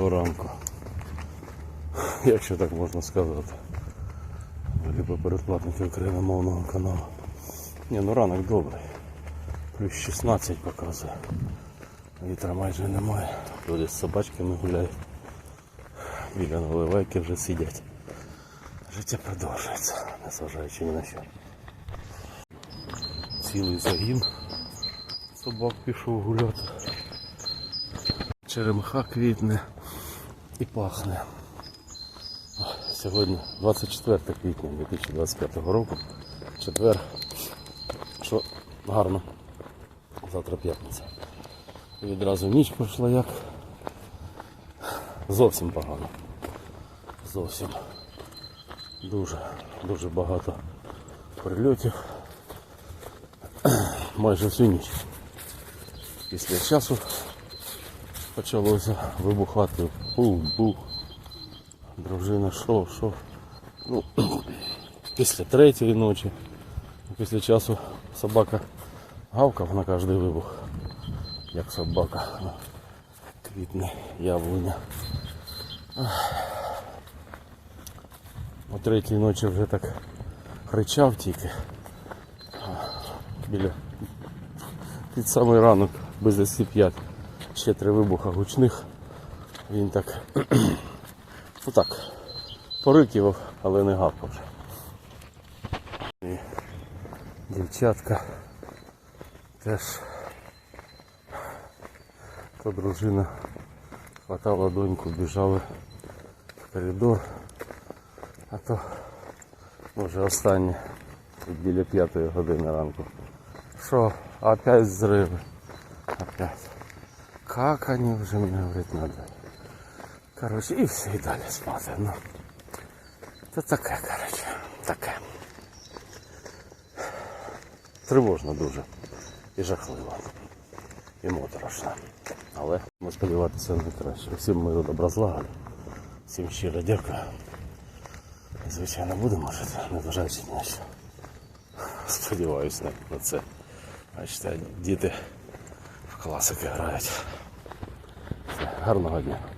Доброго ранку. Якщо так можна сказати. Либо передплатники україномовного каналу. Ні, ну ранок добрий. Плюс 16 показує. Вітра майже немає. Люди з собачками гуляють. Біля наливайки вже сидять. Життя продовжується, незважаючи ні на що. Цілий загін собак пішов гуляти. Черемха квітне і пахне. Сьогодні 24 квітня 2025 року. Четвер. Що гарно. Завтра п'ятниця. І відразу ніч пройшла як. Зовсім погано. Зовсім. Дуже, дуже багато прильотів. Майже всю ніч. Після часу почалося вибухати. Бух-бух. Дружина що, що. Ну, після третьої ночі, після часу собака гавкав на кожний вибух. Як собака. Квітне яблуня. О третій ночі вже так кричав тільки. Біля під самий ранок без 10 ще три вибуха гучних. Він так ну так порикував, але не гавкав. І дівчатка теж то дружина хватала доньку, біжали в коридор, а то може останнє біля п'ятої години ранку. Що, опять взриви? Опять. Как они уже мне говорят, надо. Короче, і все, і далі спати. Ну. Це таке, короче, таке. Тривожно дуже. І жахливо. І моторошно. Але ми сподіватися на краще. Всім миру добра злагоди. Всім щиро дякую. Звичайно, будемо жити, незважаючи на що. Сподіваюсь на, на це. Бачите, діти в класики грають. Гарного дня.